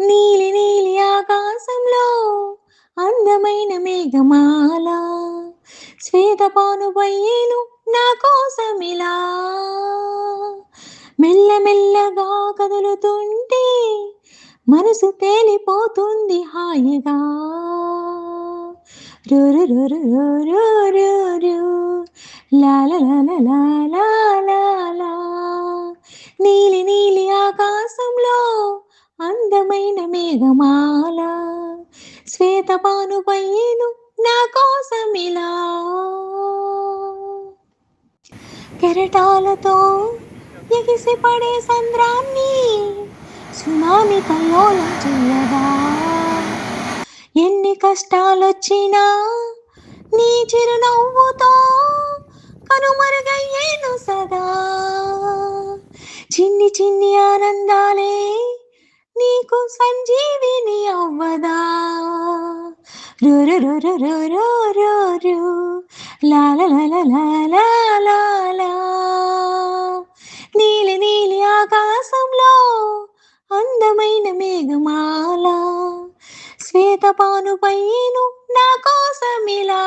నీలి నీలి ఆకాశంలో అందమైన మేఘమాల శ్వేతపాను పయ్యేను నా కోసమిలా మెల్లమెల్లగా కదులుతుంటే మనసు తేలిపోతుంది హాయిగా. నీలి నీలి ఆకాశంలో అందమైన మేఘమాల. శ్వేతపాను పైను నా కోసం ఇలా. కెరటాలతో ఎగిసి పడే సంద్రాన్ని సునామీ కల్లోలం చెయ్యదా ఎన్ని కష్టాలొచ్చినా నీ చిరునవ్వుతో కనుమరుగయ్యేను సదా. చిన్ని చిన్ని ఆనందాలే నీకు సంజీవిని అవ్వదా. రు రు రు రు రు రు రు లా అందమైన మేఘమాల శ్వేతపాను పైను నా కోసమిలా.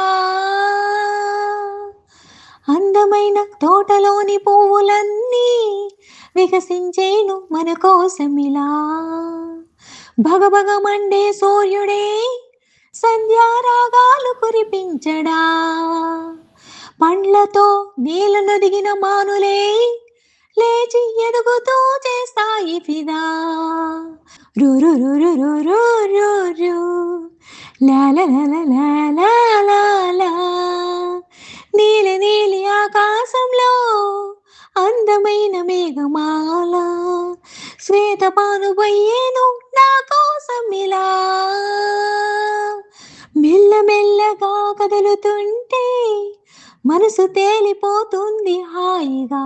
అందమైన తోటలోని పువ్వులన్నీ వికసించేను మన కోసమిలా. భగభగ మండే సూర్యుడే సంధ్యారాగాలు కురిపించడా. పండ్లతో నీళ్ళను దిగిన మానులే లేచి ఎదుగుతూ చేస్తాయి ఫిదా రురు రురు రురు రురు లాల నీలి నీలి ఆకాశంలో అందమైన మేఘమాల. శ్వేత పానుబయ్యేను నా కోసం ఇలా మెల్లమెల్లగా కదులుతుంటే మనసు తేలిపోతుంది హాయిగా.